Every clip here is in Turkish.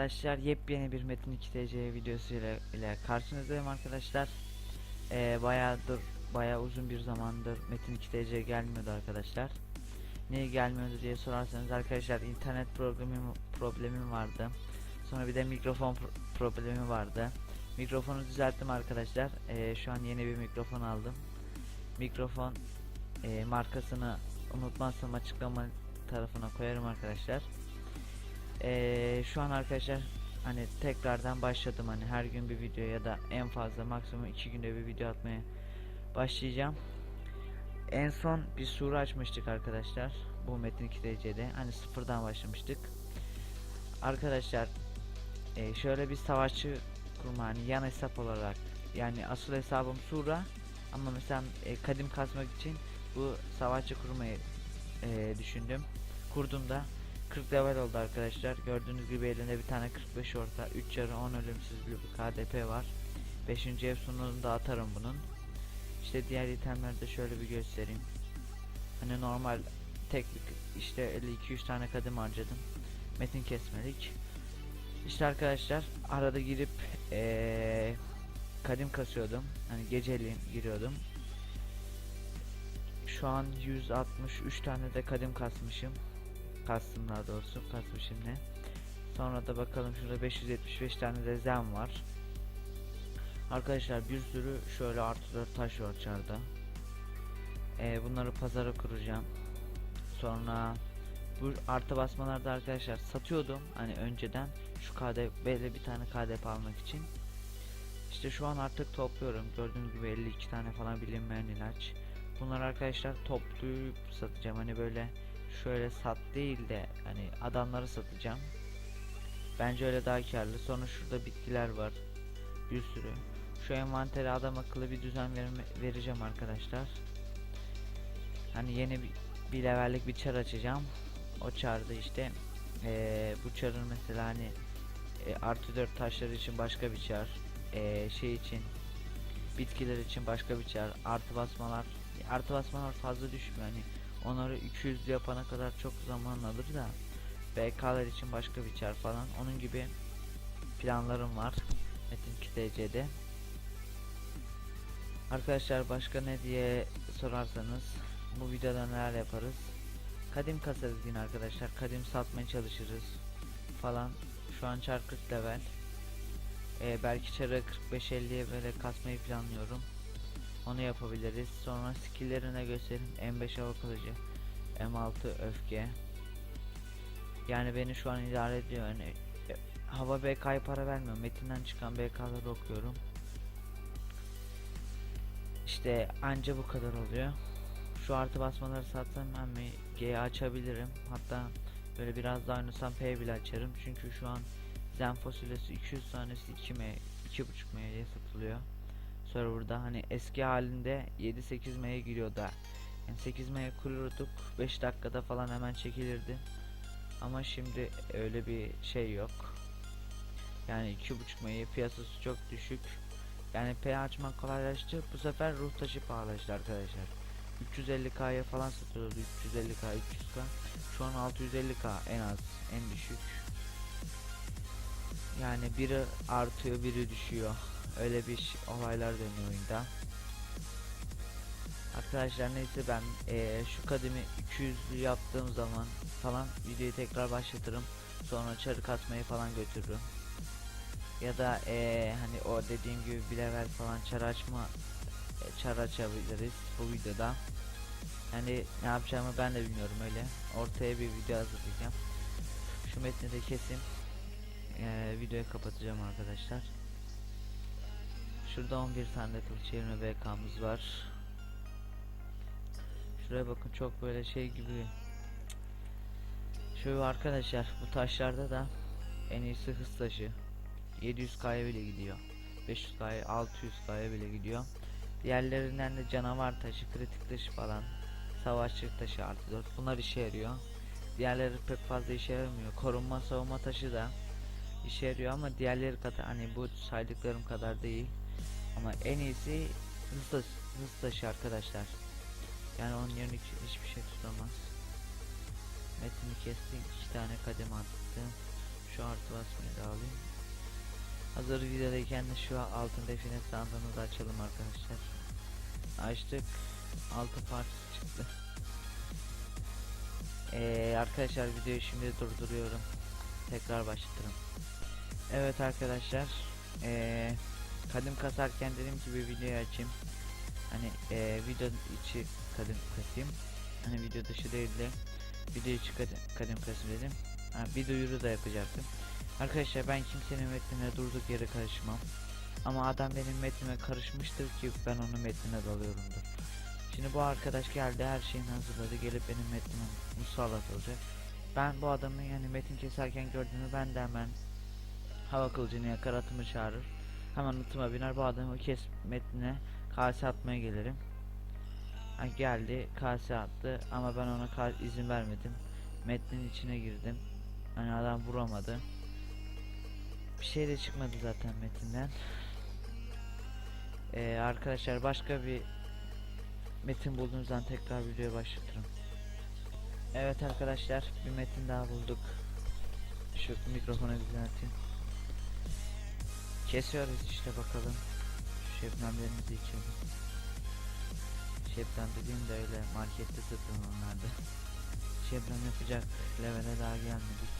arkadaşlar yepyeni bir Metin 2 TC videosu ile, ile karşınızdayım arkadaşlar. Ee, bayağıdır bayağı uzun bir zamandır Metin 2 TC gelmiyordu arkadaşlar. Niye gelmiyordu diye sorarsanız arkadaşlar internet problemim problemim vardı. Sonra bir de mikrofon pro- problemi vardı. Mikrofonu düzelttim arkadaşlar. Ee, şu an yeni bir mikrofon aldım. Mikrofon e, markasını unutmazsam açıklama tarafına koyarım arkadaşlar. Ee, şu an arkadaşlar hani tekrardan başladım hani her gün bir video ya da en fazla maksimum iki günde bir video atmaya başlayacağım. En son bir sure açmıştık arkadaşlar bu Metin 2 DC'de hani sıfırdan başlamıştık. Arkadaşlar e, şöyle bir savaşçı kurma hani yan hesap olarak yani asıl hesabım Sura ama mesela e, kadim kasmak için bu savaşçı kurmayı e, düşündüm. Kurdum da 40 level oldu arkadaşlar. Gördüğünüz gibi elinde bir tane 45 orta, 3 yarı 10 ölümsüz bir KDP var. 5. ev sunumunda atarım bunun. İşte diğer itemleri de şöyle bir göstereyim. Hani normal tek işte 50-200 tane kadim harcadım. Metin kesmelik. İşte arkadaşlar arada girip ee, kadim kasıyordum. Hani geceliğin giriyordum. Şu an 163 tane de kadim kasmışım. Kastım daha doğrusu kasmışım ne. Sonra da bakalım şurada 575 tane de var. Arkadaşlar bir sürü şöyle artı 4 taş var çarda. Ee, bunları pazara kuracağım. Sonra bu artı basmalarda arkadaşlar satıyordum hani önceden şu KDP böyle bir tane KDP almak için. İşte şu an artık topluyorum. Gördüğünüz gibi 52 tane falan bilinmeyen ilaç. Bunları arkadaşlar toplayıp satacağım. Hani böyle şöyle sat değil de hani adamları satacağım. Bence öyle daha karlı. Sonra şurada bitkiler var. Bir sürü. Şu envantere adam akıllı bir düzen verme, vereceğim arkadaşlar. Hani yeni bir, bir levellik bir çar açacağım. O çarda işte eee, bu çarın mesela hani e, artı 4 taşları için başka bir çar. eee, şey için bitkiler için başka bir çar. Artı basmalar artı basmalar fazla düşmüyor hani onları 200 yapana kadar çok zaman alır da BK'lar için başka bir çar falan. Onun gibi planlarım var Metin 2 DC'de Arkadaşlar başka ne diye sorarsanız bu videoda neler yaparız? Kadim kasarız yine arkadaşlar. Kadim satmaya çalışırız falan. Şu an çar 40 level. Ee, belki çarı 45-50'ye böyle kasmayı planlıyorum onu yapabiliriz. Sonra skill'lerine göstereyim. M5 hava kılıcı, M6 öfke. Yani beni şu an idare ediyor. Yani e, hava BK'ya para vermiyor. Metinden çıkan BK'ları okuyorum. İşte anca bu kadar oluyor. Şu artı basmaları satsam ben bir G açabilirim. Hatta böyle biraz daha oynasam P bile açarım. Çünkü şu an Zen fasulyesi 200 tanesi 2 M, 2.5 M'ye satılıyor serverda. Hani eski halinde 7-8 M'ye giriyor da yani 8 M'ye kururduk 5 dakikada falan hemen çekilirdi. Ama şimdi öyle bir şey yok. Yani 2.5 M'ye piyasası çok düşük. Yani P açmak kolaylaştı. Bu sefer ruh taşı pahalaştı arkadaşlar. 350k'ya falan satıyordu. 350k 300k şu an 650k en az en düşük. Yani biri artıyor biri düşüyor öyle bir olaylar dönüyor oyunda. Arkadaşlar neyse ben eee, şu kademi 200'lü yaptığım zaman falan videoyu tekrar başlatırım. Sonra çarı katmayı falan götürürüm. Ya da eee, hani o dediğim gibi bir level falan çar açma e, çar açabiliriz bu videoda. Yani ne yapacağımı ben de bilmiyorum öyle. Ortaya bir video hazırlayacağım. Şu metni de keseyim. Eee videoyu kapatacağım arkadaşlar. Şurada 11 tane kılıç yerine BK'mız var. Şuraya bakın çok böyle şey gibi. Şu arkadaşlar bu taşlarda da en iyisi hız taşı. 700k'ya bile gidiyor. 500k'ya 600k'ya bile gidiyor. Diğerlerinden de canavar taşı, kritik taşı falan. Savaşçı taşı artı 4. Bunlar işe yarıyor. Diğerleri pek fazla işe yaramıyor. Korunma savunma taşı da işe yarıyor ama diğerleri kadar hani bu saydıklarım kadar değil. Ama en iyisi hız hız taşı arkadaşlar. Yani onun yerine hiç- hiçbir şey tutamaz. Metini kestik. iki tane kademe attı. Şu artı basmayı da alayım. Hazır videodayken de şu altın define sandığını açalım arkadaşlar. Açtık. Altın parçası çıktı. Ee, arkadaşlar videoyu şimdi durduruyorum. Tekrar başlatırım. Evet arkadaşlar. Ee, kadim kasarken dedim ki bir videoyu açayım. Hani ee, video içi kadim kasayım. Hani video dışı değil de video içi kadim, kadim kasayım dedim. Ha, bir duyuru da yapacaktım. Arkadaşlar ben kimsenin metnine durduk yere karışmam. Ama adam benim metnime karışmıştır ki ben onun metnine dalıyorumdur. Şimdi bu arkadaş geldi her şeyini hazırladı gelip benim metnime musallat olacak. Ben bu adamı yani metin keserken gördüğümü ben de hemen hava kılıcını yakar atımı çağırır. Hemen atıma biner bu adamı kes metnine kase atmaya gelirim. Ha, geldi kase attı ama ben ona izin vermedim. Metnin içine girdim. Hani adam vuramadı. Bir şey de çıkmadı zaten metinden. Ee, arkadaşlar başka bir metin bulduğunuz zaman tekrar videoya başlatırım. Evet arkadaşlar bir metin daha bulduk. Şu mikrofonu düzelteyim. Kesiyoruz işte bakalım. Şu şebnemlerimizi içelim. Şebnem dediğim de öyle markette satılan onlarda. Şebnem yapacak levele daha gelmedik.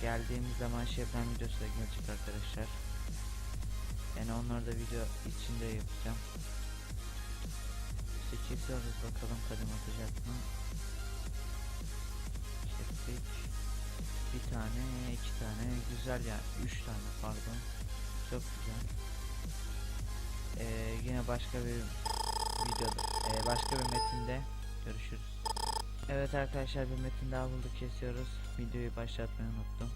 Geldiğimiz zaman şebnem videosu da gelecek arkadaşlar. Yani onları da video içinde yapacağım. İşte kesiyoruz bakalım kadim atacak mı? Kestik. Tane, iki tane, güzel ya. Üç tane pardon. Çok güzel. Ee, yine başka bir videoda, ee, başka bir metinde görüşürüz. Evet arkadaşlar bir metin daha bulduk kesiyoruz. Videoyu başlatmayı unuttum.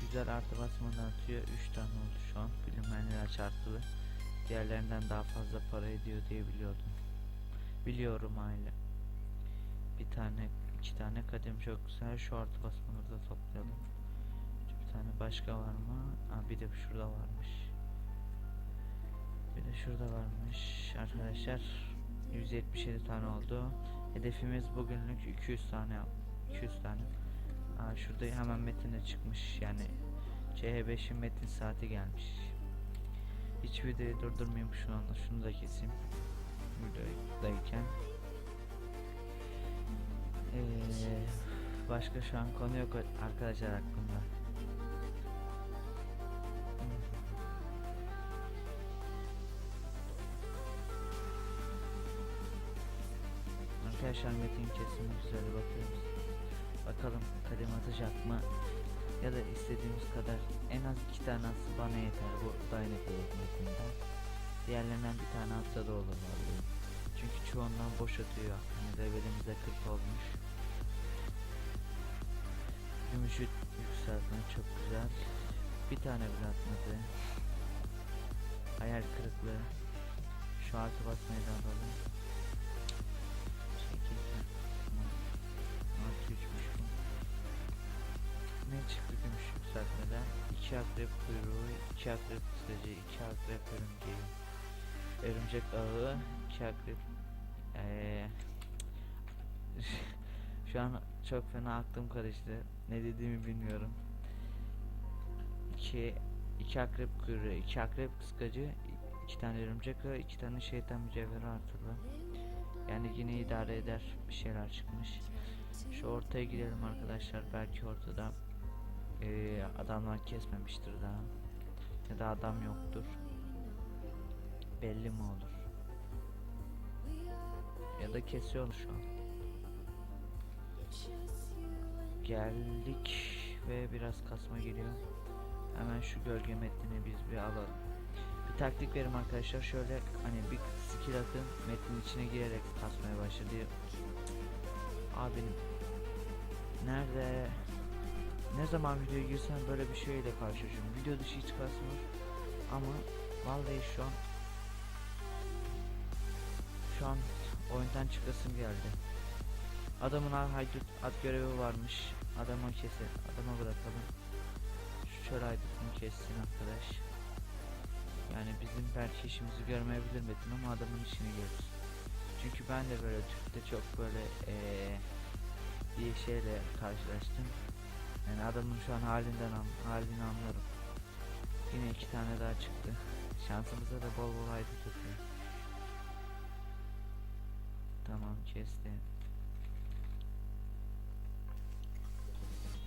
Güzel artı basmadan atıyor. 3 tane oldu şu an. Bilinmeyenler çarpılı. Diğerlerinden daha fazla para ediyor diye biliyordum. Biliyorum aile. Bir tane, iki tane kadim çok güzel. Şu artı basmaları da toplayalım. Bir tane başka var mı? Aa, bir de şurada varmış. Bir de şurada varmış. Arkadaşlar 177 tane oldu. Hedefimiz bugünlük 200 tane 200 tane. Aa, şurada hemen metinde çıkmış yani CH5'in metin saati gelmiş. Hiç videoyu durdurmayayım şu anda şunu da keseyim. Videodayken. Ee, başka şu an konu yok arkadaşlar aklımda. Arkadaşlar metin kesimi güzel bakıyoruz. Bakalım kadem atacak mı? Ya da istediğimiz kadar en az iki tane atsa bana yeter bu dayanak metinden. Diğerlerinden bir tane atsa da olur vallahi. Çünkü çoğundan boş atıyor. Hani levelimize 40 olmuş. Gümüşü yükseltme çok güzel. Bir tane bile atmadı. Hayal kırıklığı. Şu artı basmayı da alalım. Üçmüş bu. Ne çıktı gümüş yükseltmeden? İki akrep kuyruğu, iki akrep kısacı, iki akrep örümceği. Örümcek ağı, akrep ee, Şu an çok fena aklım karıştı. Ne dediğimi bilmiyorum. İki, iki akrep kuyruğu, iki akrep kıskacı, iki tane örümcek ağı, iki tane şeytan mücevheri artırdı. Yani yine idare eder bir şeyler çıkmış. Şu ortaya gidelim arkadaşlar. Belki ortada eee, adamlar kesmemiştir daha. Ya da adam yoktur. Belli mi olur? Ya da kesiyor şu an. Geldik ve biraz kasma geliyor. Hemen şu gölge metnini biz bir alalım. Bir taktik verim arkadaşlar. Şöyle hani bir skill atın metnin içine girerek kasmaya başladı. Abinin nerede ne zaman videoya girsem böyle bir şeyle karşılaşıyorum. Video dışı hiç kasmıyor ama vallahi şu an şu an oyundan çıkasım geldi. Adamın ha- haydut at görevi varmış. Adama kese, adama bırakalım. Şu çöl haydutunu kessin arkadaş. Yani bizim belki işimizi görmeyebilir Metin ama adamın işini görürüz. Çünkü ben de böyle Türk'te çok böyle eee bir şeyle karşılaştım. Yani adamın şu an halinden an, halini anlarım. Yine iki tane daha çıktı. Şansımıza da bol bol haydi tutuyor. Tamam kesti.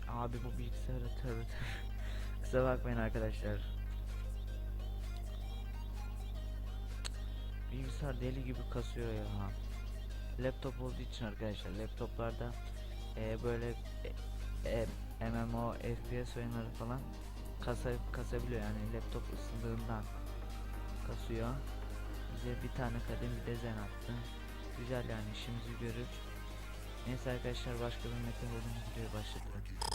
Abi bu bilgisayarı tövbe. Kusura bakmayın arkadaşlar. Bilgisayar deli gibi kasıyor ya. Laptop olduğu için arkadaşlar laptoplarda e, böyle e, e, MMO, FPS oyunları falan kasa kasabiliyor yani laptop ısındığından kasıyor. Bize bir tane kadın bir de zen attı. Güzel yani işimizi görür. Neyse arkadaşlar başka bir meta videoya başlatalım.